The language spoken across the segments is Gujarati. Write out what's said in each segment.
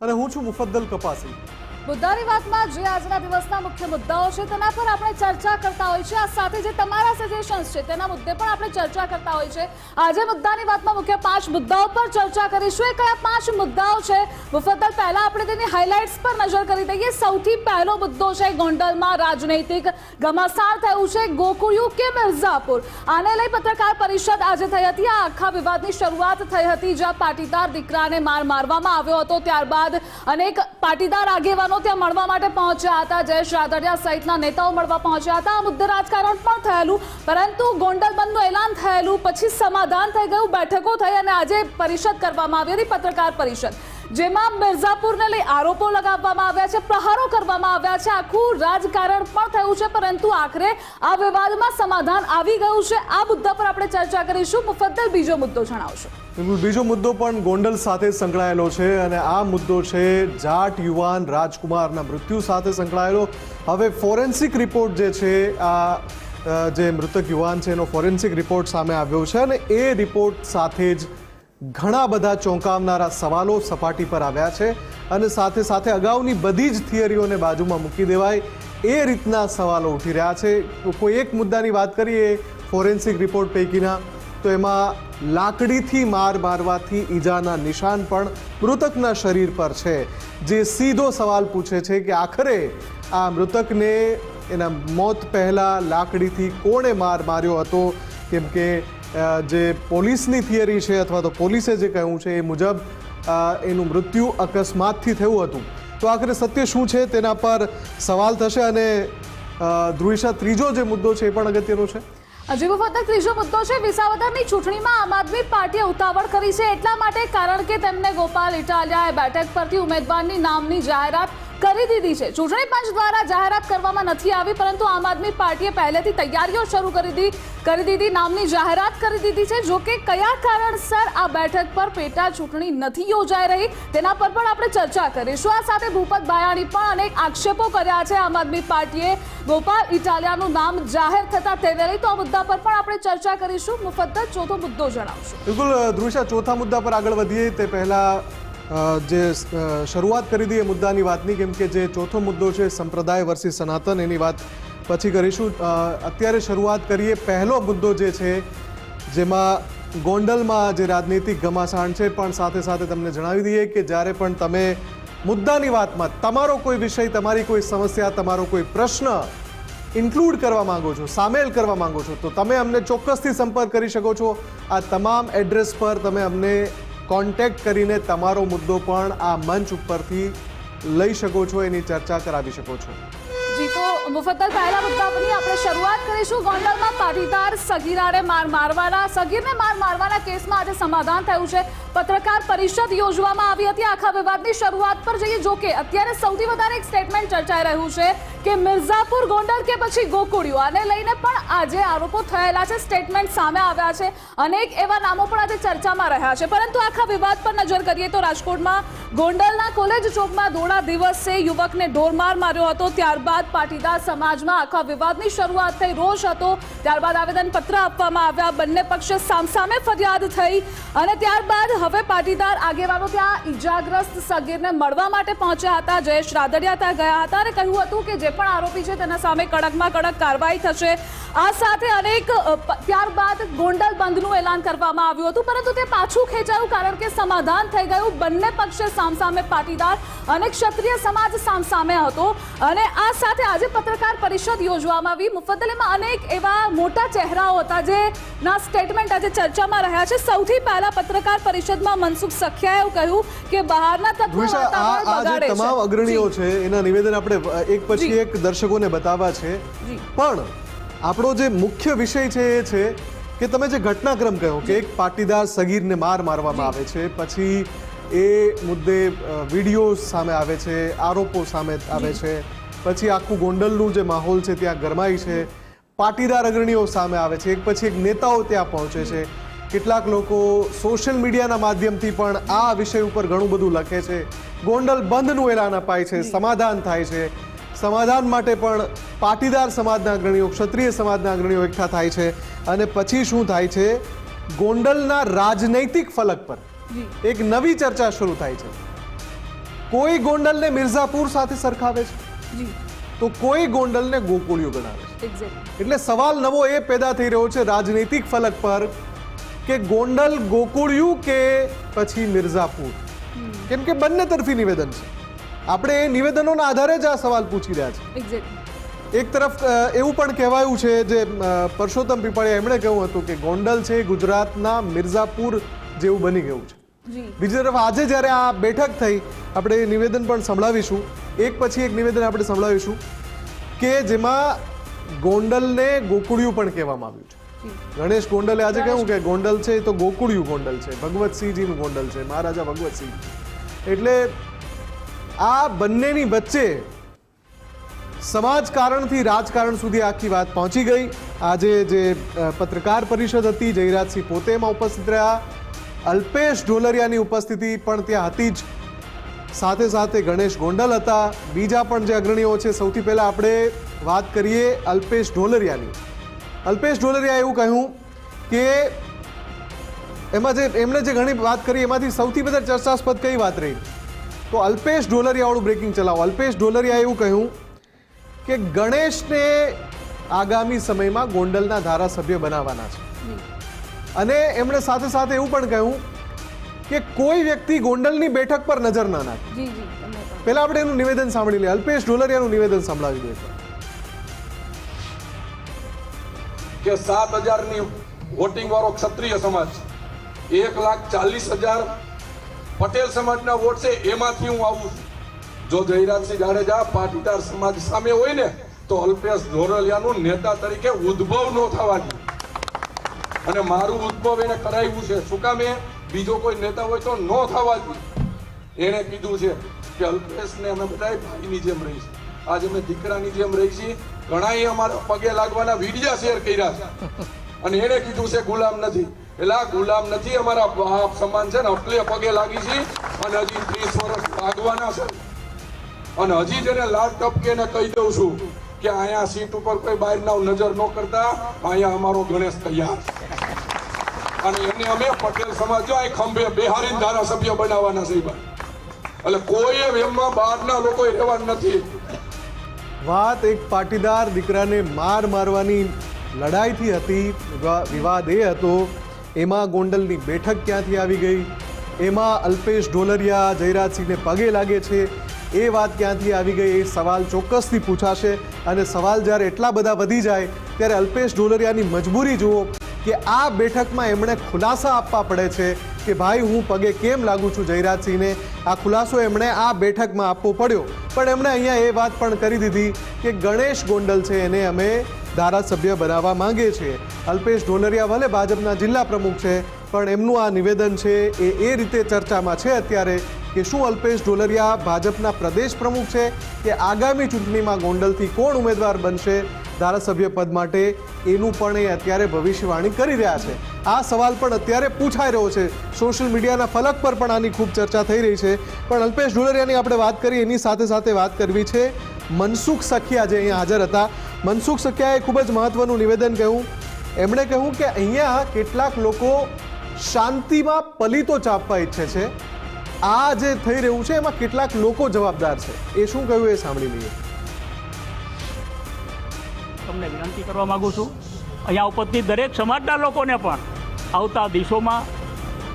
અને હું છું મુફદ્દલ કપાસી. મુદ્દાની વાતમાં જે આજના દિવસના મુખ્ય મુદ્દાઓ છે, તેના પર આપણે ચર્ચા કરતા હોય છે. આ સાથે જે તમારા સજેશન્સ છે, તેના મુદ્દે પણ આપણે ચર્ચા કરતા હોય છે. આજે મુદ્દાની વાતમાં મુખ્ય પાંચ મુદ્દાઓ પર ચર્ચા કરીશું. એ કયા પાંચ મુદ્દાઓ છે? મુફદ્દલ, પહેલા આપણે તેની હાઇલાઇટ્સ પર નજર કરી દઈએ. સૌથી પહેલો મુદ્દો છે, ગોંડલમાં રાજનૈતિક ઘમાસાર થયું છે, ગોકુળિયું કે મિર્ઝાપુર? આને લઈ પત્રકાર પરિષદ આજે થઈ હતી. આ આખા વિવાદની શરૂઆત થઈ હતી, જ્યાં પાટીદાર દીકરાને માર મારવામાં આવ્યો હતો. ત્યારબાદ અનેક પાટીદાર આગેવાનો ત્યાં મળવા માટે પહોંચ્યા હતા. જયેશ રાદડિયા સહિતના નેતાઓ મળવા પહોંચ્યા હતા. આ મુદ્દે રાજકારણ પણ થયેલું, પરંતુ ગોંડલ બંધનું એલાન થયેલું, પછી સમાધાન થઈ ગયું, બેઠકો થઈ અને આજે પરિષદ કરવામાં આવી હતી, પત્રકાર પરિષદ. જેમાં મિર્ઝાપુરને લઈ આરોપો લગાવવામાં આવ્યા છે, પ્રહારો કરવામાં આવ્યા છે. આખું રાજકારણ પણ થયું છે, પરંતુ આખરે આ વિવાદમાં સમાધાન આવી ગયું છે. આ મુદ્દા પર આપણે ચર્ચા કરીશું. મુફદ્દલ, બીજો મુદ્દો જણાવશો. બીજો મુદ્દો પણ ગોંડલ સાથે સંકળાયેલો છે અને આ મુદ્દો છે, જાટ યુવાન રાજકુમારના મૃત્યુ સાથે સંકળાયેલો. હવે ફોરેન્સિક રિપોર્ટ જે છે, આ જે મૃતક યુવાન છે, એનો ફોરેન્સિક રિપોર્ટ સામે આવ્યો છે અને એ રિપોર્ટ સાથે જ ઘણા બધા ચોંકાવનારા સવાલો સપાટી પર આવ્યા છે અને સાથે સાથે અગાઉની બધી જ થિયરીઓને બાજુમાં મૂકી દેવાય એ રીતના સવાલો ઉઠી રહ્યા છે. કોઈ એક મુદ્દાની વાત કરીએ ફોરેન્સિક રિપોર્ટ પૈકીના, તો એમાં લાકડીથી માર મારવાથી ઈજાના નિશાન પણ મૃતકના શરીર પર છે. જે સીધો સવાલ પૂછે છે કે આખરે આ મૃતકને એના મોત પહેલાં લાકડીથી કોણે માર માર્યો હતો? કેમ કે જે પોલીસની થિયરી છે અથવા તો પોલીસે જે કહ્યું છે એ મુજબ એનું મૃત્યુ અકસ્માતથી થયું હતું. તો આખરે સત્ય શું છે તેના પર સવાલ થશે અને ધ્રુવિશા, ત્રીજો જે મુદ્દો છે એ પણ અગત્યનો છે? હજી વખત ત્રીજો મુદ્દો છે. વિસાવદરની ચૂંટણીમાં આમ આદમી પાર્ટીએ ઉતાવળ કરી છે એટલા માટે કારણ કે તેમને ગોપાલ ઇટાલિયાએ બેઠક પરથી ઉમેદવારની નામની જાહેરાત કરી દીધી છે. ચૂંટણી પંચ દ્વારા જાહેરાત કરવામાં નથી આવી, પરંતુ આમ આદમી પાર્ટીએ પહેલેથી તૈયારીઓ શરૂ કરી દીધી કરી દીધી, નામની જાહેરાત કરી દીધી છે. જો કે કયા કારણસર આ બેઠક પર પેટા ચૂંટણી નથી યોજાઈ રહી, તેના પર પણ આપણે ચર્ચા કરીશું. આ સાથે ભૂપત ભાયાણી પણ અનેક આક્ષેપો કર્યા છે આમ આદમી પાર્ટીએ. ગોપાલ ઇટાલિયાનું નામ જાહેર થતા તેને લઈ તો આ મુદ્દા પર પણ આપણે ચર્ચા કરીશું. મુફત ચોથો મુદ્દો જણાવશું. બિલકુલ ધ્રુષા ચોથા મુદ્દા પર આગળ વધીએ. તે પહેલાં જે શરૂઆત કરી દઈએ મુદ્દાની વાતની, કેમ કે જે ચોથો મુદ્દો છે, સંપ્રદાય વર્સિસ સનાતન, એની વાત પછી કરીશું. અત્યારે શરૂઆત કરીએ, પહેલો મુદ્દો જે છે, જેમાં ગોંડલમાં જે રાજનૈતિક ઘમાસાણ છે, પણ સાથે સાથે તમને જણાવી દઈએ કે જ્યારે પણ તમે મુદ્દાની વાતમાં તમારો કોઈ વિષય, તમારી કોઈ સમસ્યા, તમારો કોઈ પ્રશ્ન ઇન્ક્લુડ કરવા માંગો છો, સામેલ કરવા માંગો છો, તો તમે અમને ચોક્કસથી સંપર્ક કરી શકો છો. આ તમામ એડ્રેસ પર તમે અમને કોન્ટેક્ટ કરીને તમારો મુદ્દો પણ આ મંચ ઉપરથી લઈ શકો છો, એની ચર્ચા કરાવી શકો છો. મુફદ્દલ પહેલા મુદ્દા પરની આપણે શરૂઆત કરીશું. ગોંડલમાં પાટીદાર સગીરાને માર મારવાના, સગીરને માર મારવાના કેસમાં આજે સમાધાન થયું છે. પત્રકાર પરિષદ યોજવામાં આવી હતી. આખા વિવાદની શરૂઆત પર જઈએ. જો કે અત્યારે સૌથી વધારે એક સ્ટેટમેન્ટ ચર્ચાઈ રહ્યું છે કે મિર્ઝાપુર ગોંડલ કે પછી ગોકુળિયો. આને લઈને પણ આજે આરોપો થયેલા છે. સ્ટેટમેન્ટ સામે આવ્યા છે. અનેક એવા નામો પણ આજે ચર્ચામાં રહ્યા છે. પરંતુ આખા વિવાદ પર નજર કરીએ તો રાજકોટમાં ગોંડલના કોલેજ ચોકમાં દોડા દિવસે યુવકને ઢોરમાર માર્યો હતો. ત્યારબાદ પાટીદાર સમાજમાં આખા વિવાદની શરૂઆત થઈ, રોષ હતો. ત્યારબાદ આવેદન પત્ર આપવામાં આવ્યા. બંને પક્ષે સામસામે ફરિયાદ થઈ અને ત્યારબાદ હવે પાટીદાર આગેવાનો ત્યાં ઈજાગ્રસ્ત સગીરને મળવા માટે પહોંચ્યા હતા. જયેશ રાદડિયા ત્યાં ગયા હતા અને કહ્યું હતું કે જે પણ આરોપી છે તેના સામે કડકમાં કડક કાર્યવાહી થશે. આ સાથે અનેક ત્યારબાદ ગોંડલ બંધનું એલાન કરવામાં આવ્યું હતું. પરંતુ તે પાછું ખેંચાયું કારણ કે સમાધાન થઈ ગયું. બંને પક્ષે સામસામે પાટીદાર અને ક્ષત્રિય સમાજ સામસામે હતો. અને આ સાથે આજે પત્રકાર પરિષદ યોજવામાં આવી. મુફદ્દલીમાં અનેક એવા મોટા ચહેરાઓ હતા જે ના સ્ટેટમેન્ટ આજે ચર્ચામાં રહ્યા છે. સૌથી પહેલા પત્રકાર પરિષદમાં મનસુખ સખિયાએ એવું કહ્યું કે બહારના તત્વો વાતાવરણ બગાડે છે. તમામ અગ્રણીઓ છે એના નિવેદન આપણે એક પછી એક દર્શકોને બતાવવા છે. પણ આપણો જે મુખ્ય વિષય છે એ છે કે તમે જે ઘટનાક્રમ કહ્યો કે એક પાટીદાર સગીરને માર મારવામાં આવે છે પછી એ મુદ્દે વીડિયો સામે આવે છે, આરોપો સામે આવે છે. પછી આખું ગોંડલનું જે માહોલ છે ત્યાં ગરમાઈ છે. પાટીદાર અગ્રણીઓ સામે આવે છે. એક પછી એક નેતાઓ ત્યાં પહોંચે છે. કેટલાક લોકો સોશિયલ મીડિયાના માધ્યમથી પણ આ વિષય ઉપર ઘણું બધું લખે છે. ગોંડલ બંધનું એલાન અપાય છે, સમાધાન થાય છે. સમાધાન માટે પણ પાટીદાર સમાજના અગ્રણીઓ, ક્ષત્રિય સમાજના અગ્રણીઓ એકઠા થાય છે. અને પછી શું થાય છે? ગોંડલના રાજનૈતિક ફલક પર. એક નવી ચર્ચા શરૂ થાય છે. કોઈ ગોંડલને મિર્ઝાપુર સાથે સરખાવે છે? તો કોઈ ગોંડલને ગોકુળિયું ગણાવે છે. એટલે સવાલ નવો એ પેદા થઈ રહ્યો છે રાજનૈતિક ફલક પર કે ગોંડલ ગોકુળિયું કે પછી મિર્ઝાપુર? કેમ કે બંને તરફી નિવેદન છે. આપણે એ નિવેદનોના આધારે જ આ સવાલ પૂછી રહ્યા છે એક તરફ એવું પણ કહેવાયું છે જે પરસોત્તમ પીપાળિયા એમણે કહ્યું હતું કે ગોંડલ છે ગુજરાતના મિર્ઝાપુર જેવું બની ગયું છે. બીજી તરફ આજે જ્યારે આ બેઠક થઈ આપણે નિવેદન પણ સંભળાવીશું. એક પછી એક નિવેદન આપણે સંભળાવીશું કે જેમાં ગોંડલને ગોકુળિયું પણ કહેવામાં આવ્યું છે. ગણેશ ગોંડલે આજે કહ્યું કે ગોંડલ છે એ તો ગોકુળિયું ગોંડલ છે. ભગવતસિંહજીનું ગોંડલ છે. મહારાજા ભગવતસિંહ. એટલે આ બંનેની વચ્ચે સમાજકારણથી રાજકારણ સુધી આખી વાત પહોંચી ગઈ. આજે જે પત્રકાર પરિષદ હતી જયરાજસિંહ પોતે એમાં ઉપસ્થિત રહ્યા. અલ્પેશ ઢોલરિયાની ઉપસ્થિતિ પણ ત્યાં હતી જ. સાથે સાથે ગણેશ ગોંડલ હતા. બીજા પણ જે અગ્રણીઓ છે, સૌથી પહેલાં આપણે વાત કરીએ અલ્પેશ ઢોલરિયાની. અલ્પેશ ઢોલરિયાએ એવું કહ્યું કે એમાં જે, એમણે જે ઘણી વાત કરી, એમાંથી સૌથી વધારે ચર્ચાસ્પદ કઈ વાત રહી? તો અલ્પેશ ઢોલરિયાવાળું બ્રેકિંગ ચલાવો. અલ્પેશ ઢોલરિયાએ એવું કહ્યું કે ગણેશને આગામી સમયમાં ગોંડલના ધારાસભ્ય બનાવવાના છે. અને એમણે સાથે સાથે એવું પણ કહ્યું કે કોઈ વ્યક્તિ ગોંડલની બેઠક પર નજર ના નાખે. પહેલા આપણે એનું નિવેદન સાંભળી લઈએ. અલ્પેશ ઢોલરિયાનું નિવેદન સંભળાવી દઈએ કે સાત હજારની વોટિંગ વાળો ક્ષત્રિય સમાજ એક લાખ ચાલીસ હજાર પટેલ સમાજના વોટ છે એમાંથી હું આવું છું. જો જયરાજસિંહ જાડેજા પાટીદાર સમાજ સામે હોય ને તો અલ્પેશ ધોરલિયાનું નેતા તરીકે ઉદ્ભવ ન થવા દે. અને મારું ઉદ્ભવ એને કરાવ્યું છે. શું કામ બીજો કોઈ નેતા હોય તો ન થવા જોઈએ. એણે કીધું છે કે અલ્પેશને અમે બધા ભાઈની જેમ રહી છે. આજે અમે દીકરાની જેમ રહી છીએ. ઘણાએ અમારા પગે લાગવાના વિડિયા શેર કર્યા છે. અને એણે કીધું છે, ગુલામ નથી. એટલે આ ગુલામ નથી, અમારા બાપ સમાન છે ને અટલે પગે લાગી છે. અને હજી ત્રીસ વર્ષ લાગવાના છે. અને હજી જેને લાલ ટપકે ને કહી દઉં છું કે અહીંયા સીટ ઉપર કોઈ બહાર નજર ન કરતા. અહીંયા અમારો ગણેશ તૈયાર. અને એને અમે પટેલ સમાજ જો અહીં ખંભે બિહારી ધારાસભ્ય બનાવવાના છે એટલે કોઈ એમમાં બહારના લોકો રહેવાનું નથી. વાત એક પાટીદાર દીકરાને માર મારવાની લડાઈથી હતી વિવાદ એ હતો, એમાં ગોંડલની બેઠક ક્યાંથી આવી ગઈ, એમાં અલ્પેશ ઢોલરિયા જયરાજસિંહને પગે લાગે છે, એ વાત ક્યાંથી આવી ગઈ એ સવાલ ચોક્કસથી પૂછાશે. અને સવાલ જ્યારે એટલા બધા વધી જાય, ત્યારે અલ્પેશ ઢોલરિયાની મજબૂરી જુઓ કે આ બેઠકમાં એમણે ખુલાસા આપવા પડે છે કે ભાઈ, હું પગે કેમ લાગુ છું જયરાજસિંહને? આ ખુલાસો એમણે આ બેઠકમાં આપવો પડ્યો. પણ એમણે અહીંયા એ વાત પણ કરી દીધી કે ગણેશ ગોંડલ છે એને અમે ધારાસભ્ય બનાવવા માંગીએ છીએ અલ્પેશ ઢોલરિયા ભલે ભાજપના જિલ્લા પ્રમુખ છે, પણ એમનું આ નિવેદન છે એ એ રીતે ચર્ચામાં છે અત્યારે કે શું અલ્પેશ ઢોલરિયા ભાજપના પ્રદેશ પ્રમુખ છે કે આગામી ચૂંટણીમાં ગોંડલથી કોણ ઉમેદવાર બનશે ધારાસભ્ય પદ માટે? એનું પણ એ અત્યારે ભવિષ્યવાણી કરી રહ્યા છે. આ સવાલ પણ અત્યારે પૂછાઈ રહ્યો છે. સોશિયલ મીડિયાના ફલક પર પણ આની ખૂબ ચર્ચા થઈ રહી છે. પણ અલ્પેશ ઢોલરિયાની આપણે વાત કરી એની સાથે સાથે વાત કરવી છે મનસુખ સખિયા જે અહીંયા હાજર હતા. મનસુખ સખિયાએ ખૂબ જ મહત્વનું નિવેદન કહ્યું. એમણે કહ્યું કે અહીંયા કેટલાક લોકો શાંતિમાં પલિતો ચાપવા ઈચ્છે છે. આ જે થઈ રહ્યું છે, એમાં કેટલાક લોકો જવાબદાર છે. એ શું કહ્યું એ સાંભળી લઈએ. તમને વિનંતી કરવા માગું છું. અહીંયા ઉપસ્થિત દરેક સમાજના લોકોને પણ આવતા દિવસોમાં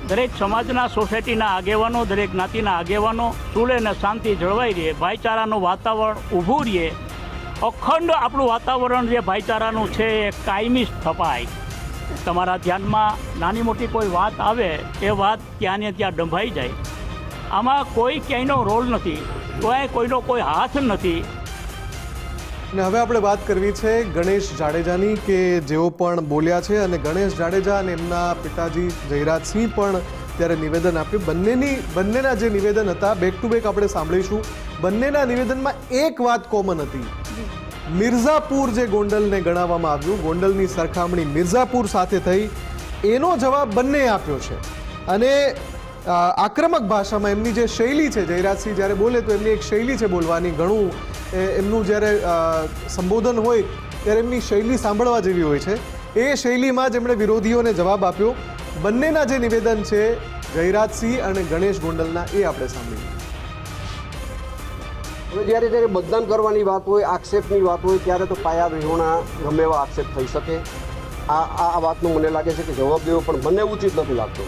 દરેક સમાજના સોસાયટીના આગેવાનો, દરેક જ્ઞાતિના આગેવાનો સુલે અને શાંતિ જળવાઈ રહે, ભાઈચારાનું વાતાવરણ ઊભું રહે. અખંડ આપણું વાતાવરણ જે ભાઈચારાનું છે એ કાયમી સ્થપાય. તમારા ધ્યાનમાં નાની મોટી કોઈ વાત આવે, એ વાત ત્યાં ને ત્યાં ડંભાઈ જાય. આમાં કોઈ ક્યાંયનો રોલ નથી કોઈ કોઈનો કોઈ હાથ નથી. અને હવે આપણે વાત કરવી છે ગણેશ જાડેજાની કે જેઓ પણ બોલ્યા છે અને ગણેશ જાડેજા અને એમના પિતાજી જયરાજસિંહ પણ ત્યારે નિવેદન આપ્યું. બંનેની, બંનેના જે નિવેદન હતા બેક ટુ બેક આપણે સાંભળીશું. બંનેના નિવેદનમાં એક વાત કોમન હતી. મિર્ઝાપુર જે ગોંડલને ગણાવવામાં આવ્યું, ગોંડલની સરખામણી મિર્ઝાપુર સાથે થઈ. એનો જવાબ બંને આપ્યો છે. અને આક્રમક ભાષામાં એમની જે શૈલી છે, જયરાજસિંહ જ્યારે બોલે તો એમની એક શૈલી છે બોલવાની, ઘણું એમનું જ્યારે સંબોધન હોય ત્યારે એમની શૈલી સાંભળવા જેવી હોય છે. એ શૈલીમાં જ એમણે વિરોધીઓને જવાબ આપ્યો. બંનેના જે નિવેદન છે, જયરાજસિંહ અને ગણેશ ગોંડલના, એ આપણે સાંભળીએ. હવે જ્યારે જ્યારે મતદાન કરવાની વાત હોય, આક્ષેપની વાત હોય, ત્યારે તો પાયા વિહોણા ગમે એવા આક્ષેપ થઈ શકે. આ આ વાતનો મને લાગે છે કે જવાબ દેવો, પણ મને ઉચિત નથી લાગતો.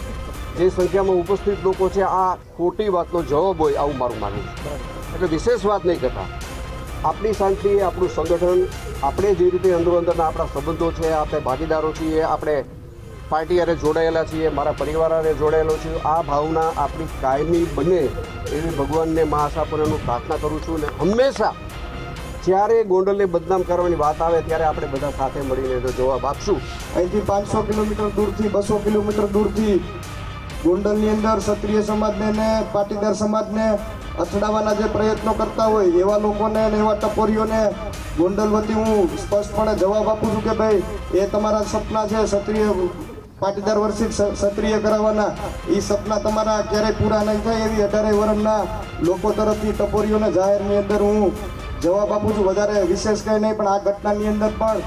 જે સંખ્યામાં ઉપસ્થિત લોકો છે, આ ખોટી વાતનો જવાબ હોય, આવું મારું માનવું છે. એટલે વિશેષ વાત નહીં કરતા. આપણી શાંતિ, આપણું સંગઠન, આપણે જે રીતે અંદરો અંદરના આપણા સંબંધો છે, આપણે ભાગીદારો છીએ, આપણે પાર્ટી હારે જોડાયેલા છીએ, મારા પરિવાર હારે જોડાયેલો છું, આ ભાવના આપણી કાયમી બને એવી ભગવાનને મા આશાપુરાનું પ્રાર્થના કરું છું અને હંમેશા જ્યારે ગોંડલને બદનામ કરવાની વાત આવે ત્યારે આપણે બધા સાથે મળીને એનો જવાબ આપશું. અહીંથી પાંચસો કિલોમીટર દૂરથી, બસો કિલોમીટર દૂરથી ગોંડલની અંદર ક્ષત્રિય સમાજને પાટીદાર સમાજને અથડાવવાના જે પ્રયત્નો કરતા હોય, એવા લોકોને અને એવા ટપોરીઓને ગોંડલ વતી હું સ્પષ્ટપણે જવાબ આપું છું કે ભાઈ, એ તમારા સપના છે, ક્ષત્રિય પાટીદાર વર્ષિત ક્ષત્રિય કરાવવાના. એ સપના તમારા ક્યારેય પૂરા નહીં થાય એવી અઢારે વર્ષના લોકો તરફથી ટપોરીઓને જાહેરની અંદર હું જવાબ આપું છું. વધારે વિશેષ કંઈ નહીં, પણ આ ઘટનાની અંદર પણ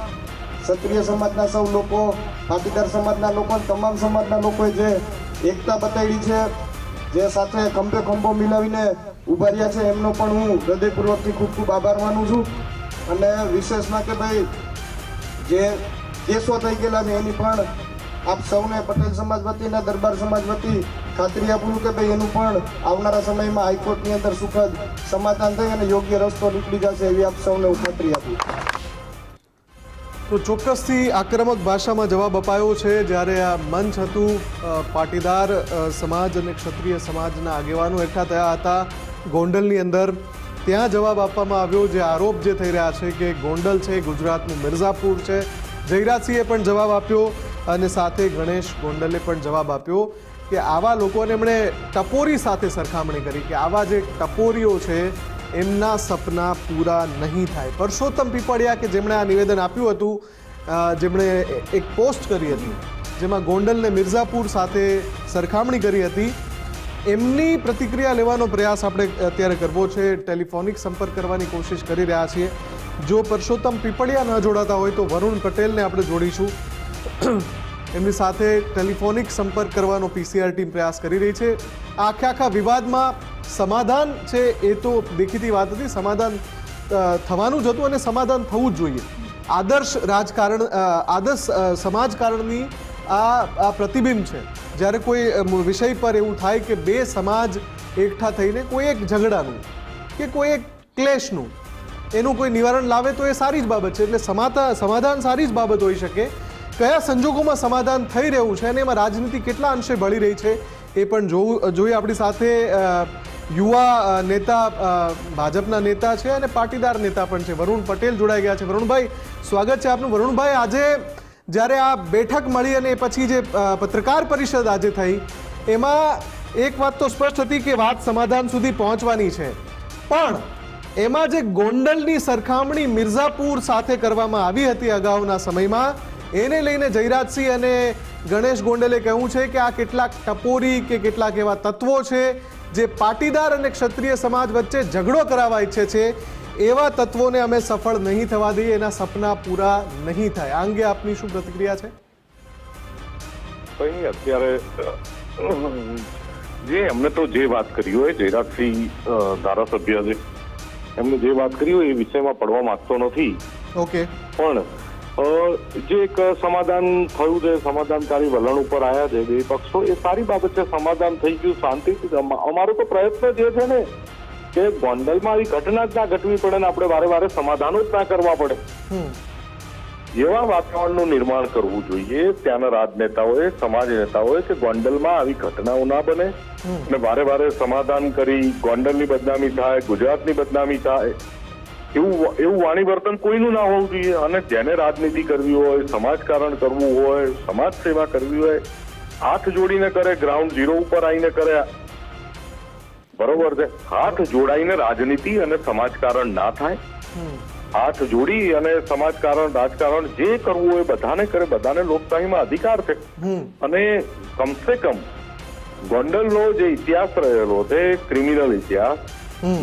ક્ષત્રિય સમાજના સૌ લોકો, પાટીદાર સમાજના લોકો તમામ સમાજના લોકોએ જે એકતા બતાવી છે, જે સાથે ખંભે ખંભો મિલાવીને ઊભા રહ્યા છે, એમનો પણ હું હૃદયપૂર્વકથી ખૂબ ખૂબ આભાર માનું છું. અને વિશેષમાં કે ભાઈ, જે કેસો થઈ ગયેલા છે, એની પણ આપ સૌને પટેલ સમાજ વતી દરબાર સમાજ વતી ખાતરી આપું કે ભાઈ, એનું પણ આવનારા સમયમાં હાઈકોર્ટની અંદર સુખદ સમાધાન થઈ અને યોગ્ય રસ્તો નીકળી જશે એવી આપ સૌને હું ખાતરી આપું તો ચોક્કસથી આક્રમક ભાષામાં જવાબ અપાયો છે, જ્યારે આ મંચ હતું પાટીદાર સમાજ અને ક્ષત્રિય સમાજના આગેવાનો એકઠા થયા હતા. ગોંડલની અંદર ત્યાં જવાબ આપવામાં આવ્યો જે આરોપ જે થઈ રહ્યા છે કે ગોંડલ છે, ગુજરાતનું મિર્ઝાપુર છે. જયરાજસિંહે પણ જવાબ આપ્યો અને સાથે ગણેશ ગોંડલે પણ જવાબ આપ્યો કે આવા લોકોને એમણે ટપોરી સાથે સરખામણી કરી કે આવા જે ટપોરીઓ છે, એમના સપના પૂરા નહીં થાય. પરસોત્તમ પીપળિયા કે જેમણે આ નિવેદન આપ્યું હતું જેમણે એક પોસ્ટ કરી હતી, જેમાં ગોંડલને મિર્ઝાપુર સાથે સરખામણી કરી હતી એમની પ્રતિક્રિયા લેવાનો પ્રયાસ આપણે અત્યારે કરવો છે. ટેલિફોનિક સંપર્ક કરવાની કોશિશ કરી રહ્યા છીએ. જો પરસોત્તમ પીપળિયા ન જોડાતા હોય તો વરુણ પટેલને આપણે જોડીશું. એમની સાથે ટેલિફોનિક સંપર્ક કરવાનો પીસીઆર ટીમ પ્રયાસ કરી રહી છે. આખે આખા વિવાદમાં સમાધાન છે એ તો દેખીતી વાત હતી. સમાધાન થવાનું જ હતું અને સમાધાન થવું જ જોઈએ. આદર્શ રાજકારણ આદર્શ સમાજકારણની આ આ પ્રતિબિંબ છે. જ્યારે કોઈ વિષય પર એવું થાય કે બે સમાજ એકઠા થઈને કોઈ એક ઝઘડાનું કે કોઈ એક ક્લેશનું એનું કોઈ નિવારણ લાવે તો એ સારી જ બાબત છે. એટલે સમાતા, સમાધાન સારી જ બાબત હોઈ શકે. કયા સંજોગોમાં સમાધાન થઈ રહ્યું છે અને એમાં રાજનીતિ કેટલા અંશે ભળી રહી છે એ પણ જોવું, જોઈએ. આપણી સાથે યુવા નેતા ભાજપના નેતા છે અને પાટીદાર નેતા પણ છે. વરુણ પટેલ જોડાઈ ગયા છે. વરુણભાઈ, સ્વાગત છે આપનું. વરુણભાઈ, આજે જ્યારે આ બેઠક મળી અને પછી જે પત્રકાર પરિષદ આજે થઈ, એમાં એક વાત તો સ્પષ્ટ હતી કે વાત સમાધાન સુધી પહોંચવાની છે. પણ એમાં જે ગોંડલની સરખામણી મિર્ઝાપુર સાથે કરવામાં આવી હતી અગાઉના સમયમાં, એને લઈને જયરાજસિંહ અને ગણેશ ગોંડલે કહ્યું છે કે આ કેટલાક ટપોરી કે કેટલાક એવા તત્વો છે, જે પાટીદાર અને ક્ષત્રિય સમાજ વચ્ચે ઝઘડો કરાવવા ઈચ્છે છે. એવા તત્વોને અમે સફળ નહીં થવા દઈએ એના સપના પૂરા નહીં થાય. આ અંગે આપની શું પ્રતિક્રિયા છે? કંઈ અત્યારે જે એમને તો જે વાત કરી હોય જયરાજસિંહ ધારાસભ્ય છે એમને જે વાત કરી હોય એ વિષયમાં પડવા માંગતો નથી. ઓકે. પણ જે એક સમાધાન થયું છે સમાધાનકારી વલણ ઉપર આવ્યા છે બે પક્ષો એ સારી બાબત છે સમાધાન થઈ ગયું શાંતિથી અમારો તો પ્રયત્ન જે છે ને કે ગોંડલમાં આવી ઘટના જ ના ઘટવી પડે ને આપણે વારે વારે સમાધાનો જ ના કરવા પડે. એવા વાતાવરણનું નિર્માણ કરવું જોઈએ. ત્યાંના રાજનેતાઓએ સમાજ નેતાઓએ કે ગોંડલમાં આવી ઘટનાઓ ના બને. અને વારે વારે સમાધાન કરી ગોંડલની બદનામી થાય ગુજરાતની બદનામી થાય. એવું એવું વાણી વર્તન કોઈનું ના હોવું જોઈએ. અને જેને રાજનીતિ કરવી હોય સમાજકારણ કરવું હોય સમાજ સેવા કરવી હોય હાથ જોડીને કરે ગ્રાઉન્ડ ઝીરો ઉપર આવીને કરે. બરોબર છે. હાથ જોડાઈને રાજનીતિ અને સમાજકારણ ના થાય. હાથ જોડી અને સમાજકારણ રાજકારણ જે કરવું હોય બધાને કરે બધાને લોકશાહીમાં અધિકાર છે. અને કમસે કમ ગોંડલનો જે ઇતિહાસ રહેલો છે ક્રિમિનલ ઇતિહાસ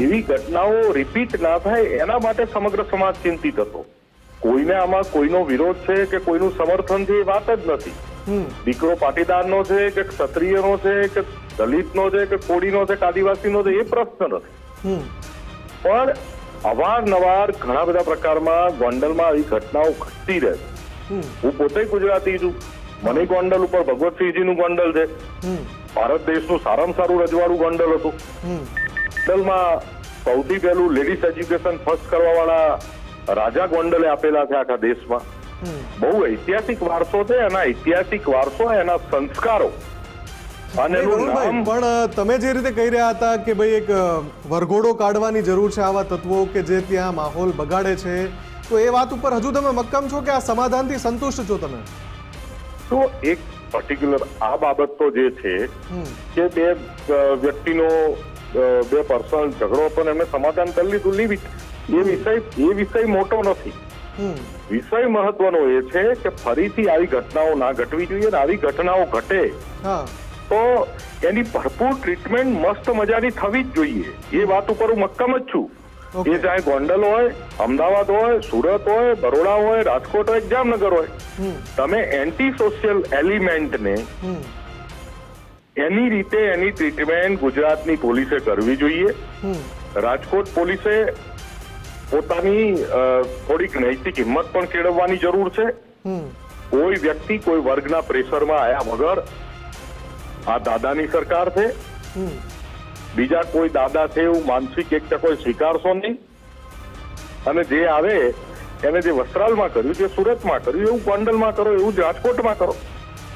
એવી ઘટનાઓ રિપીટ ના થાય એના માટે સમગ્ર સમાજ ચિંતિત હતો. કોઈને આમાં કોઈનો વિરોધ છે કે કોઈનું સમર્થન છે એ વાત જ નથી. દીકરો પાટીદારનો છે કે ક્ષત્રિયનો છે કે દલિતનો છે કે કોળીનો છે કે આદિવાસીનો છે એ પ્રશ્ન નથી. પણ અવારનવાર ઘણા બધા પ્રકારમાં ગોંડલમાં આવી ઘટનાઓ ઘટતી રહે. હું પોતે ગુજરાતી છું. મને ગોંડલ ઉપર ભગવતસિંહજીનું ગોંડલ છે. ભારત દેશનું સારામાં સારું રજવાડું ગોંડલ હતું. ગોંડલમાં સૌથી પહેલું લેડીઝ એજ્યુકેશન ફર્સ્ટ કરવા વાળા રાજા ગોંડલે આપેલા છે આખા દેશમાં. બહુ ઐતિહાસિક વારસો છે એના ઐતિહાસિક વારસો એના સંસ્કારો. પણ તમે જે રીતે કહી રહ્યા હતા કે ભાઈ એક વરઘોડો કાઢવાની જરૂર છે આવા તત્વો કે જે ત્યાં માહોલ બગાડે છે તો એ વાત ઉપર હજુ તમે મક્કમ છો કે આ સમાધાનથી સંતુષ્ટ છો તમે? તો એક પર્ટિક્યુલર આ બાબત તો જે છે કે બે વ્યક્તિનો બે પર્સનલ ઝઘડો પણ એમને સમાધાન કરી લીધું લીવ એ વિષય એ વિષય મોટો નથી. વિષય મહત્વનો એ છે કે ફરીથી આવી ઘટનાઓ ના ઘટવી જોઈએ અને આવી ઘટનાઓ ઘટે તો એની ભરપૂર ટ્રીટમેન્ટ મસ્ત મજાની થવી જ જોઈએ. એ વાત ઉપર હું મક્કમ જ છું. એ ચાહે ગોંડલ હોય અમદાવાદ હોય સુરત હોય બરોડા હોય રાજકોટ હોય જામનગર હોય. તમે એન્ટી સોશિયલ એલિમેન્ટને એની રીતે એની ટ્રીટમેન્ટ ગુજરાતની પોલીસે કરવી જોઈએ. રાજકોટ પોલીસે પોતાની થોડીક નૈતિક હિંમત પણ કેળવવાની જરૂર છે. કોઈ વ્યક્તિ કોઈ વર્ગના પ્રેશરમાં આવ્યા વગર આ દાદાની સરકાર છે. બીજા કોઈ દાદા છે એવું માનસિક એક ટકો સ્વીકારશો નહીં. અને જે આવે એને જે વસ્ત્રાલમાં કર્યું જે સુરતમાં કર્યું એવું ગોંડલમાં કરો એવું જ રાજકોટમાં કરો.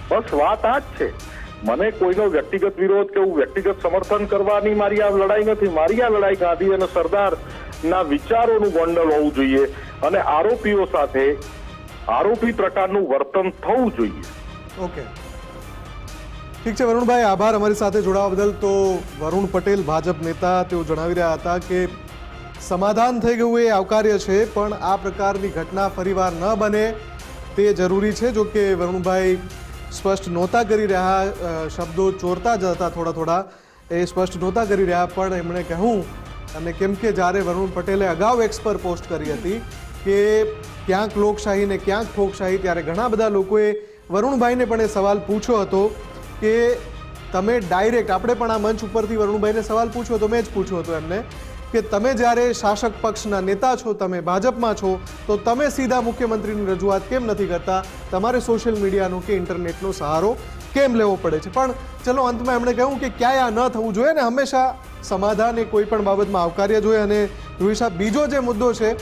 બસ વાત આ જ છે. મને કોઈનો વ્યક્તિગત વિરોધ કે હું વ્યક્તિગત સમર્થન કરવાની મારી આ લડાઈ નથી. મારી આ લડાઈ ગાંધી અને સરદાર ના વિચારોનું ગોંડલ હોવું જોઈએ અને આરોપીઓ સાથે આરોપી પ્રકારનું વર્તન થવું જોઈએ. ઓકે. ઠીક છે, વરુણભાઈ, આભાર અમારી સાથે જોડાવા બદલ. તો વરુણ પટેલ, ભાજપ નેતા, તેઓ જણાવી રહ્યા હતા કે સમાધાન થઈ ગયું એ આવકાર્ય છે, પણ આ પ્રકારની ઘટના ફરીવાર ન બને તે જરૂરી છે. જો કે વરુણભાઈ સ્પષ્ટ નહોતા કરી રહ્યા શબ્દો ચોરતા જતા થોડા થોડા. એ સ્પષ્ટ નહોતા કરી રહ્યા, પણ એમણે કહ્યું અને કેમ કે જ્યારે વરુણ પટેલે અગાઉ એક્સ પર પોસ્ટ કરી હતી કે ક્યાંક લોકશાહી ને ક્યાંક ઠોકશાહી ત્યારે ઘણા બધા લોકોએ વરુણભાઈને પણ એ સવાલ પૂછ્યો હતો કે તમે ડાયરેક્ટ આપણે પણ આ મંચ ઉપરથી વરુણભાઈને સવાલ પૂછ્યો તો મેં જ પૂછ્યો હતો એમને, કે તમે જ્યારે શાસક પક્ષના નેતા છો, તમે ભાજપમાં છો, તો તમે સીધા મુખ્યમંત્રીની રજૂઆત કેમ નથી કરતા? તમારે સોશિયલ મીડિયાનો કે ઇન્ટરનેટનો સહારો કેમ લેવો પડે છે? પણ ચલો અંતમાં એમણે કહ્યું કે ક્યાંય આ ન થવું જોઈએ ને હંમેશા સમાધાન એ કોઈ પણ બાબતમાં આવકાર્ય જોઈએ. અને ધ્રુવી સાહેબ બીજો જે મુદ્દો છે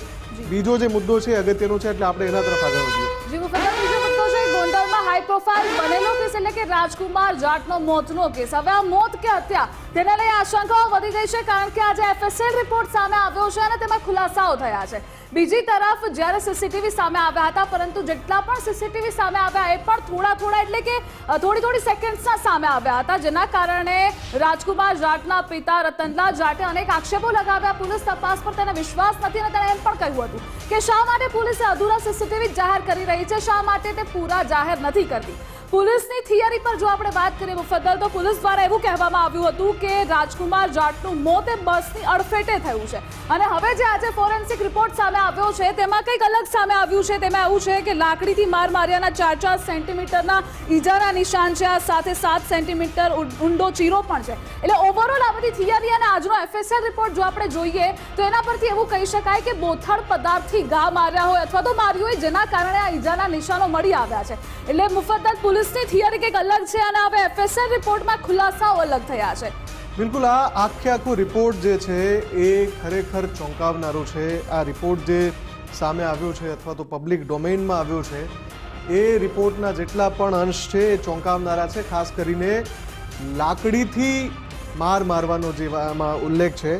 બીજો જે મુદ્દો છે અગત્યનો છે એટલે આપણે એના તરફ આગળ વધીએ. જી મુફદ્દલ બીજો મુદ્દો છે ગોંડલમાં હાઈ પ્રોફાઇલ બનેલો કેસ એટલે કે રાજકુમાર જાટનો મોતનો કેસ. હવે આ મોત કે હત્યા તેના લઈ આશંકાઓ વધી ગઈ છે કારણ કે આજે એફએસએલ રિપોર્ટ સામે આવ્યો છે અને તેમાં ખુલાસાઓ થયા છે. બીજી તરફ જ્યારે સીસીટીવી સામે આવ્યા હતા, પરંતુ જેટલા પણ સીસીટીવી સામે આવ્યા, એ પણ થોડા થોડા એટલે કે થોડી થોડી સેકન્ડ્સના સામે આવ્યા હતા, જેના કારણે રાજકુમાર જાટના પિતા રતનલાલ જાટે અનેક આક્ષેપો લગાવ્યા. પોલીસ તપાસ પર તેને વિશ્વાસ નથી અને તેણે એમ પણ કહ્યું હતું કે શા માટે પોલીસે અધૂરા સીસીટીવી જાહેર કરી રહી છે? શા માટે તે પૂરા જાહેર નથી કરતી? પોલીસની થિયરી પર જો આપણે વાત કરીએ મુફદ્દલ, તો પોલીસ દ્વારા એવું કહેવામાં આવ્યું હતું કે રાજકુમાર જાટનું મોત એ બસની અડફેટે થયું છે. અને હવે જે આજે ફોરેન્સિક રિપોર્ટ સામે આવ્યો છે, તેમાં કંઈક અલગ સામે આવ્યું છે. તેમાં એવું છે કે લાકડીથી માર માર્યાના ચાર ચાર સેન્ટીમીટરના ઈજાના નિશાન છે. આ સાથે સાત સેન્ટીમીટર ઊંડો ચીરો પણ છે. એટલે ઓવરઓલ આ બધી થિયરી અને આજનો એફએસએલ રિપોર્ટ જો આપણે જોઈએ, તો એના પરથી એવું કહી શકાય કે બોથડ પદાર્થથી ઘા માર્યા હોય અથવા તો માર્યું હોય, જેના કારણે આ ઈજાના નિશાનો મળી આવ્યા છે. એટલે મુફદ્દલ પોલીસની થિયરી કંઈક અલગ છે અને હવે એફએસએલ રિપોર્ટમાં ખુલાસાઓ અલગ થયા છે. બિલકુલ, આ આખે આખું રિપોર્ટ જે છે એ ખરેખર ચોંકાવનારું છે. આ રિપોર્ટ જે સામે આવ્યો છે અથવા તો પબ્લિક ડોમેઇનમાં આવ્યો છે, એ રિપોર્ટના જેટલા પણ અંશ છે એ ચોંકાવનારા છે, ખાસ કરીને લાકડીથી માર મારવાનો જે ઉલ્લેખ છે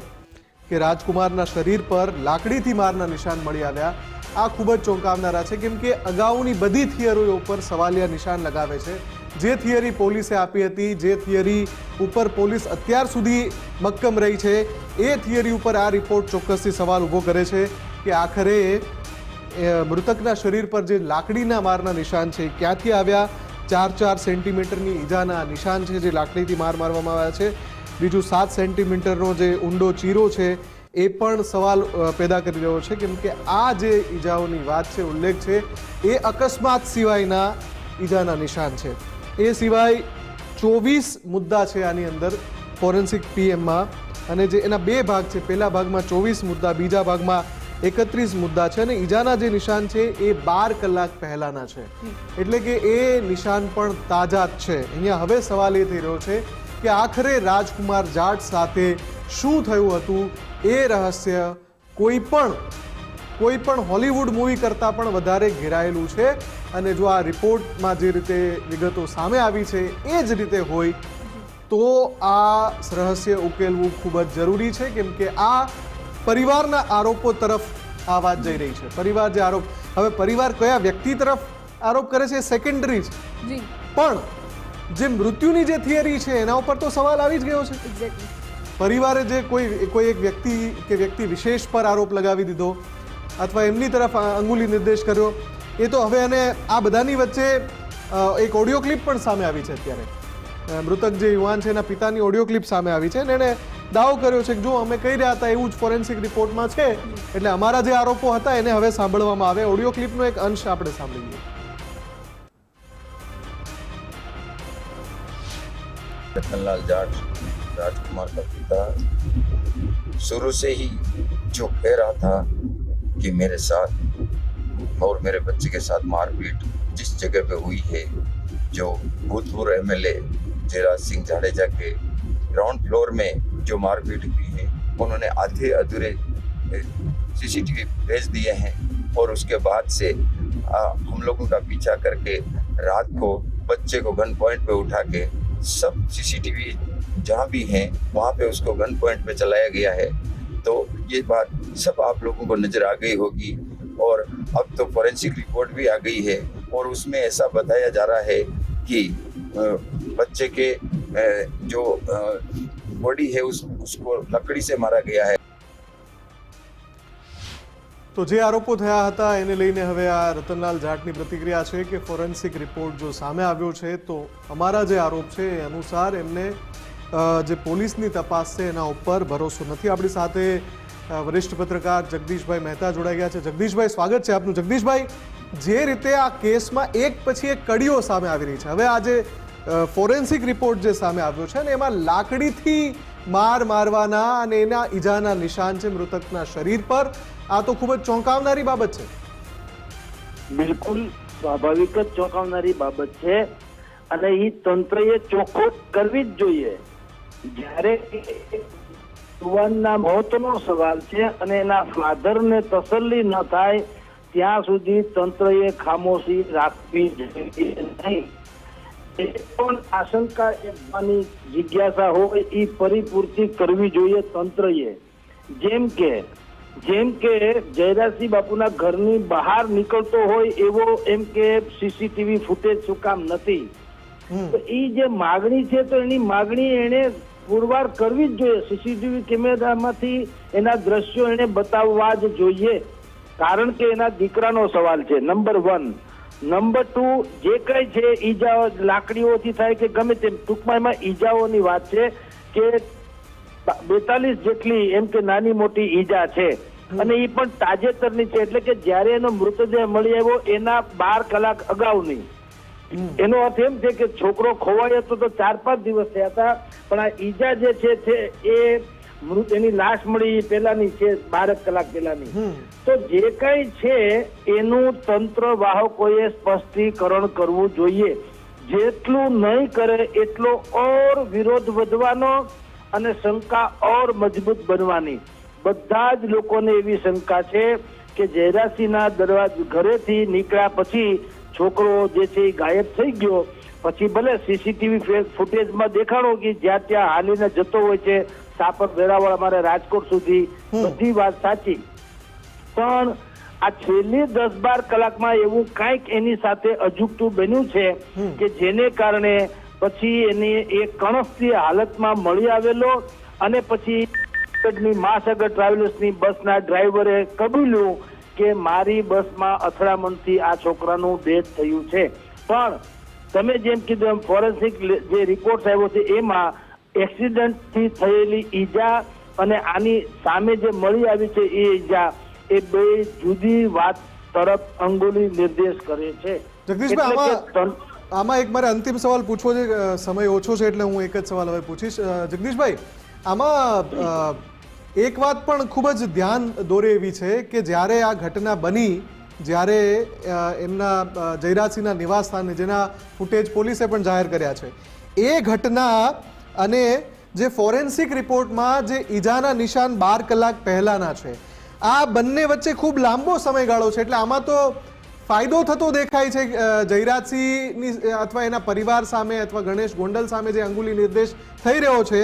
કે રાજકુમારના શરીર પર લાકડીથી મારના નિશાન મળી આવ્યા. આ ખૂબ જ ચોંકાવનારા છે, કેમ કે અગાઉની બધી થિયરીઓ ઉપર સવાલિયા નિશાન લગાવે છે. જે થિયરી પોલીસે આપી હતી, જે થિયરી ઉપર પોલીસ અત્યાર સુધી મક્કમ રહી છે, એ થિયરી ઉપર આ રિપોર્ટ ચોક્કસથી સવાલ ઊભો કરે છે કે આખરે મૃતકના શરીર પર જે લાકડીના મારના નિશાન છે ક્યાંથી આવ્યા? ચાર ચાર સેન્ટીમીટરની ઈજાના નિશાન છે, જે લાકડીથી માર મારવામાં આવ્યા છે. બીજું સાત સેન્ટીમીટરનો જે ઊંડો ચીરો છે એ પણ સવાલ પેદા કરી રહ્યો છે કેમ કે આ જે ઈજાઓની વાત છે, ઉલ્લેખ છે, એ અકસ્માત સિવાયના ઈજાના નિશાન છે. એ સિવાય ચોવીસ મુદ્દા છે આની અંદર ફોરેન્સિક પીએમમાં અને જે એના બે ભાગ છે, પહેલા ભાગમાં ચોવીસ મુદ્દા, બીજા ભાગમાં એકત્રીસ મુદ્દા છે અને ઈજાના જે નિશાન છે, એ બાર કલાક પહેલાના છે. એટલે કે એ નિશાન પણ તાજા જ છે. અહીંયા હવે સવાલ એ થઈ રહ્યો છે કે આખરે રાજકુમાર જાટ સાથે શું થયું હતું? એ રહસ્ય કોઈ પણ કોઈ પણ હોલિવૂડ મૂવી કરતાં પણ વધારે ઘેરાયેલું છે. અને જો આ રિપોર્ટમાં જે રીતે વિગતો સામે આવી છે એ જ રીતે હોય તો આ રહસ્ય ઉકેલવું ખૂબ જ જરૂરી છે કેમ કે આ પરિવારના આરોપો તરફ આ વાત જઈ રહી છે. પરિવાર જે આરોપ હવે પરિવાર કયા વ્યક્તિ તરફ આરોપ કરે છે સેકન્ડરી છે. પણ જે મૃત્યુની જે થિયરી છે એના ઉપર તો સવાલ આવી જ ગયો છે. એક્ઝેક્ટલી પરિવારે જે કોઈ કોઈ એક વ્યક્તિ કે વ્યક્તિ વિશેષ પર આરોપ લગાવી દીધો અથવા એમની તરફ અંગુલી નિર્દેશ કર્યો, એ તો હવે અને આ બધાની વચ્ચે એક ઓડિયો ક્લિપ પણ સામે આવી છે અત્યારે. મૃતક જે યુવાન છે એના પિતાની ઓડિયો ક્લિપ સામે આવી છે અને એણે દાવો કર્યો છે કે જો અમે કહી રહ્યા હતા એવું જ ફોરેન્સિક રિપોર્ટમાં છે, એટલે અમારા જે આરોપો હતા એને હવે સાંભળવામાં આવે. ઓડિયો ક્લિપનો એક અંશ આપણે સાંભળીએ. રતનલાલ જાટ. राजकुमार का पिता शुरू से ही जो कह रहा था कि मेरे साथ और मेरे बच्चे के साथ मारपीट जिस जगह पे हुई है जो भूतपूर्व एम एमएलए जयराज सिंह जाडेजा के ग्राउंड फ्लोर में जो मारपीट हुई है उन्होंने आधे अधूरे सीसीटीवी भेज दिए हैं और उसके बाद से आ, हम लोगों का पीछा करके रात को बच्चे को गन पॉइंट पे उठा के सब सीसीटीवी जहाँ भी हैं वहाँ पे उसको गन पॉइंट पे चलाया गया है तो ये बात सब आप लोगों को नजर आ गई होगी और अब तो फॉरेंसिक रिपोर्ट भी आ गई है और उसमें ऐसा बताया जा रहा है कि अ, बच्चे के अ, जो बॉडी है उस उसको लकड़ी से मारा गया है તો જે આરોપો થયા હતા એને લઈને હવે આ રતનલાલ જાટની પ્રતિક્રિયા છે કે ફોરેન્સિક રિપોર્ટ જો સામે આવ્યો છે તો અમારા જે આરોપ છે એ અનુસાર એમને અ, જે પોલીસની તપાસ છે, એના ઉપર ભરોસો નથી. આપણી સાથે વરિષ્ઠ પત્રકાર જગદીશભાઈ મહેતા જોડાઈ ગયા છે. જગદીશભાઈ, સ્વાગત છે આપનું. જગદીશભાઈ, જે રીતે આ કેસમાં એક પછી એક કડીઓ સામે આવી રહી છે. હવે આજે ફોરેન્સિક રિપોર્ટ જે સામે આવ્યો છે ને, એમાં લાકડીથી માર મારવાના અને એના ઈજાના નિશાન છે મૃતકના શરીર પર, આ તો ખૂબ જ ચોંકાવનારી બાબત છે. બિલકુલ સ્વાભાવિક જ ચોંકાવનારી બાબત છે અને એ તંત્રએ ચોખ્ખો કરવી જ જોઈએ. જ્યારે યુવાનના મોતનો સવાલ છે અને એના ફાધરને તસલ્લી ન થાય ત્યાં સુધી તંત્રએ ખામોશી રાખવી જોઈએ નહીં. એ પણ આશંકા એવાની જિજ્ઞાસા હોય એ પરિપૂર્તિ કરવી જોઈએ તંત્રએ. જેમ કે જેમ કે જયરાજસિંહ બાપુના ઘરની બહાર નીકળતો હોય એવો એમ કે સીસીટીવી ફૂટેજ શું કામ નથી. તો એ જે માગણી છે તો એની માગણી એને પુરવાર કરવી જ જોઈએ. સીસીટીવી કેમેરામાંથી એના દ્રશ્યો એને બતાવવા જ જોઈએ. કારણ કે એના દીકરાનો સવાલ છે. નંબર વન નંબર ટુ જે કઈ છે, ઈજાઓ, લાકડીઓથી થાય કે ગમે તેમ. ટૂંકમાં એમાં ઈજાઓની વાત છે કે બેતાલીસ જેટલી એમ કે નાની મોટી ઈજા છે. અને એ પણ તાજેતરની છે. એટલે કે જ્યારે એનો મૃતદેહ મળી આવ્યો, એના બાર કલાક અગાઉની. એનો અર્થ એમ છે કે છોકરો ખોવાયો હતો તો ચાર પાંચ દિવસ થયા હતા પણ આ ઈજા જે છે એ મૃત એની લાશ મળી પેલાની પહેલાની છે બાર કલાક પેલાની તો જે કઈ છે એનું તંત્ર વાહકોએ સ્પષ્ટીકરણ કરવું જોઈએ. જેટલું નહીં કરે એટલો ઓર વિરોધ વધવાનો અને શંકા ઓર મજબૂત બનવાની. બધા જ લોકોને એવી શંકા છે કે જયરાસિંહના દરવાજ ઘરેથી નીકળ્યા પછી છોકરો જે છે એ ગાયબ થઈ ગયો. પછી ભલે સીસીટીવી ફૂટેજમાં દેખાડો કે જ્યાં ત્યાં હાલીને જતો હોય છે સાપર વેરાવળ અમારે રાજકોટ સુધી બધી વાત સાચી. પણ આ છેલ્લી દસ બાર કલાકમાં એવું કાંઈક એની સાથે અજુકતું બન્યું છે કે જેને કારણે પછી એને એ કણસથી હાલતમાં મળી આવેલો અને પછી ની મહાસાગર ટ્રાવેલર્સની બસના ડ્રાઈવરે કબૂલ્યું કે મારી બસમાં અથડામણથી આ છોકરાનું ડેથ થયું છે. પણ તમે જેમ કીધું એમ ફોરેન્સિક જે રિપોર્ટ આવ્યો છે એમાં એક્સિડન્ટથી થયેલી ઈજા અને આની સામે જે મળી આવી છે એ ઈજા એ બે જુદી વાત તરફ અંગુલી નિર્દેશ કરે છે. આમાં એક મારે અંતિમ સવાલ પૂછવો છે સમય ઓછો છે એટલે હું એક જ સવાલ હવે પૂછીશ. જગદીશભાઈ આમાં એક વાત પણ ખૂબ જ ધ્યાન દોરે એવી છે કે જ્યારે આ ઘટના બની, જ્યારે એમના જયરાજસિંહના નિવાસ સ્થાને જેના ફૂટેજ પોલીસે પણ જાહેર કર્યા છે. એ ઘટના અને જે ફોરેન્સિક રિપોર્ટમાં જે ઈજાના નિશાન બાર કલાક પહેલાના છે, આ બંને વચ્ચે ખૂબ લાંબો સમયગાળો છે. એટલે આમાં તો ફાયદો થતો દેખાય છે જયરાજસિંહની અથવા એના પરિવાર સામે અથવા ગણેશ ગોંડલ સામે જે અંગુલી નિર્દેશ થઈ રહ્યો છે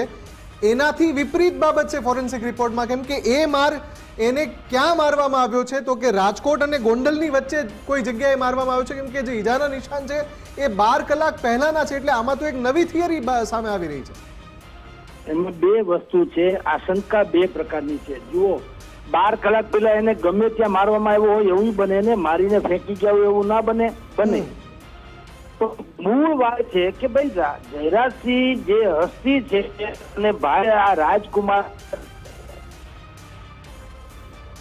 એનાથી વિપરીત બાબત છે ફોરેન્સિક રિપોર્ટમાં. કેમ કે એ માર એને ક્યાં મારવામાં આવ્યો છે? તો કે રાજકોટ અને ગોંડલની વચ્ચે કોઈ જગ્યાએ મારવામાં આવ્યો છે? કેમ કે જે ઈજાના નિશાન છે એ બાર કલાક પહેલાના છે એટલે આમાં તો એક નવી થિયરી સામે આવી રહી છે. એમાં બે વસ્તુ છે આશંકા બે પ્રકારની છે. જુઓ બાર કલાક પહેલા એને ગમે ત્યાં મારવામાં આવ્યો હોય એવું બને ને મારીને ફેંકી ગયા હોય એવું ના બને બને. તો મૂળ વાત છે કે ભાઈ જયરાજસિંહ જે હસ્તી છે અને ભાઈ આ રાજકુમાર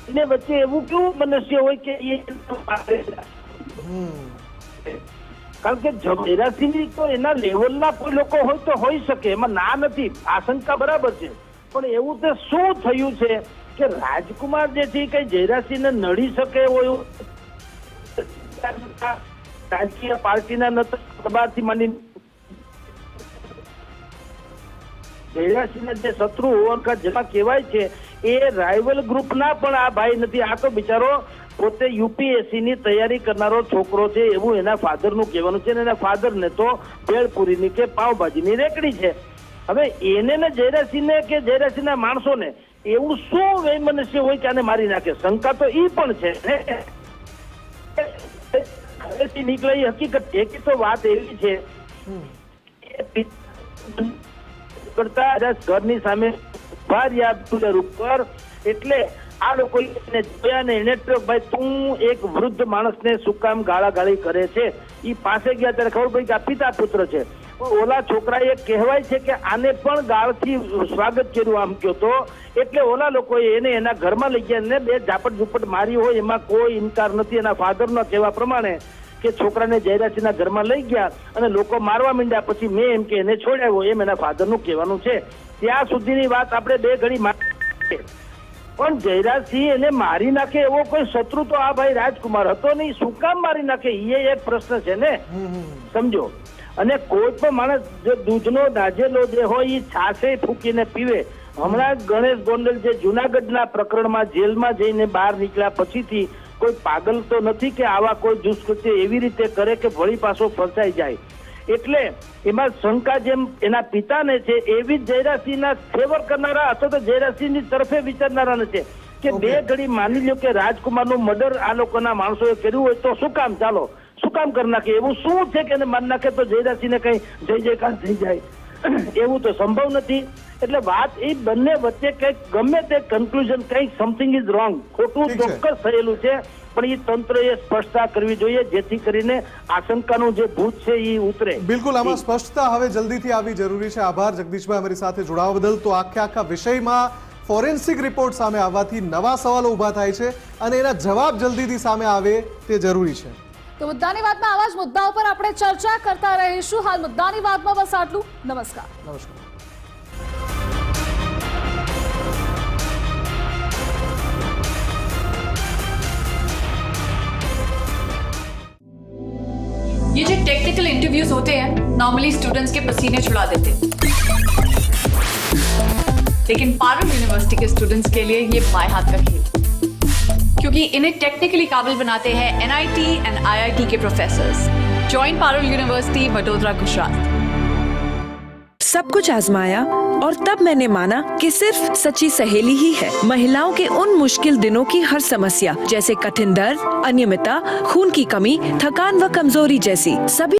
એને વચ્ચે એવું કેવું મનુષ્ય હોય કે એ કારણ કે જયરાજસિંહ તો એના લેવલના કોઈ લોકો હોય તો હોઈ શકે, એમાં ના નથી, આશંકા બરાબર છે. પણ એવું તે શું થયું છે કે રાજકુમાર જે છે કઈ જયરાજસિંહ ને નડી શકે એવું? રાજકીય પાર્ટીના નતા સભાથી માંડી જે શત્રુ હોવા જેમાં કહેવાય છે, એ રાઇવલ ગ્રુપના પણ આ ભાઈ નથી. આ તો બિચારો પોતે યુપીએસસી ની તૈયારી કરનારો છોકરો છે એવું એના ફાધરનું કહેવાનું છે અને એના ફાધર ને તો ભેળપુરીની કે પાવભાજીની રેકડી છે. હવે એને ને જયરાજસિંહને કે જયરાજસિંહના માણસોને એવું શું વૈમનસ્ય હોય કે આને મારી નાખે? શંકા તો ઈ પણ છે. ને ઘરેથી નીકળે એ હકીકત એક તો વાત એવી છે. કરતા ઘરની સામે રહ્યા ટુલર ઉપર, એટલે આ લોકો જોયા ને એને ભાઈ તું એક વૃદ્ધ માણસને શું કામ ગાળાગાળી કરે છે? એ પાસે ગયા ત્યારે ખબર પડી કે આ પિતા પુત્ર છે. ઓલા છોકરાએ કહેવાય છે કે આને પણ ગાળથી સ્વાગત કર્યું આમ કયો તો. એટલે ઓલા લોકોએ એને એના ઘરમાં લઈ ગયા ને બે ઝાપટ ઝુપટ મારી હોય એમાં કોઈ ઇનકાર નથી. એના ફાધરના કહેવા પ્રમાણે કે છોકરાને જયરાજસિંહના ઘરમાં લઈ ગયા અને લોકો મારવા માંડ્યા. પછી મેં એમ કે એને છોડાવ્યો એમ એના ફાધરનું કહેવાનું છે. ત્યાં સુધીની વાત આપણે બે ઘડી પણ જયરાજસિંહ એને મારી નાખે એવો કોઈ શત્રુ તો આ ભાઈ રાજકુમાર હતો નહીં. શું કામ મારી નાખે? એ એક પ્રશ્ન છે ને? સમજો. અને કોઈ પણ માણસ જે દૂધનો દાજેલો જે હોય એ છાશે ફૂકીને પીવે. હમણાં ગણેશ ગોંડલ જે જુનાગઢના પ્રકરણમાં જેલમાં જઈને બહાર નીકળ્યા પછીથી કોઈ પાગલ તો નથી કે આવા કોઈ દુષ્કૃત્ય એવી રીતે કરે કે વળી પાછો ફસાઈ જાય? એટલે એમાં શંકા જેમ એના પિતાને છે એવી જ જયરાજસિંહના ફેવર કરનારા અથવા તો જયરાસિંહની તરફે વિચારનારાને છે કે બે ઘડી માની લ્યો કે રાજકુમારનું મર્ડર આ લોકોના માણસોએ કર્યું હોય તો શું કામ? ચાલો. શું કામ કરી નાખે? એવું શું છે કે એને મારી નાખે તો જયરાસિંહને કંઈ જય જયકાર થઈ જાય? એવું તો સંભવ નથી. એટલે વાત એ બંને વચ્ચે કંઈક ગમે તે કન્ક્લુઝન કંઈક સમથિંગ ઇઝ રોંગ ખોટું ચોક્કસ થયેલું છે. પણ એ તંત્રએ સ્પષ્ટતા કરવી જોઈએ જેથી કરીને આશંકાનું જે ભૂત છે એ ઉતરે. બિલકુલ આમાં સ્પષ્ટતા હવે જલ્દીથી આવી જરૂરી છે. આભાર જગદીશભાઈ અમારી સાથે જોડાવા બદલ. તો આખે આખા વિષયમાં ફોરેન્સિક રિપોર્ટ સામે આવવાથી નવા સવાલો ઊભા થાય છે અને એના જવાબ જલ્દીથી સામે આવે તે જરૂરી છે. તો મુદ્દાની વાતમાં આવા જ મુદ્દા ઉપર આપણે ચર્ચા કરતા રહીશું. હાલ મુદ્દાની વાતમાં બસ આટલું. નમસ્કાર. નમસ્કાર. इंटरव्यूज़ होते हैं नॉर्मली स्टूडेंट्स के पसीने छुड़ा देते हैं। लेकिन पारुल यूनिवर्सिटी के स्टूडेंट्स के लिए ये बाएँ हाथ का खेल। क्योंकि इन्हें टेक्निकली काबिल बनाते हैं एनआईटी एंड आईआईटी के professors join Parul university Vadodara Gujarat सब कुछ आजमाया और तब मैंने माना कि सिर्फ़ सच्ची सहेली ही है। महिलाओं के उन मुश्किल दिनों की हर समस्या, जैसे कठिन दर्द, अनियमितता, खून की कमी, थकान व कमज़ोरी जैसी, सभी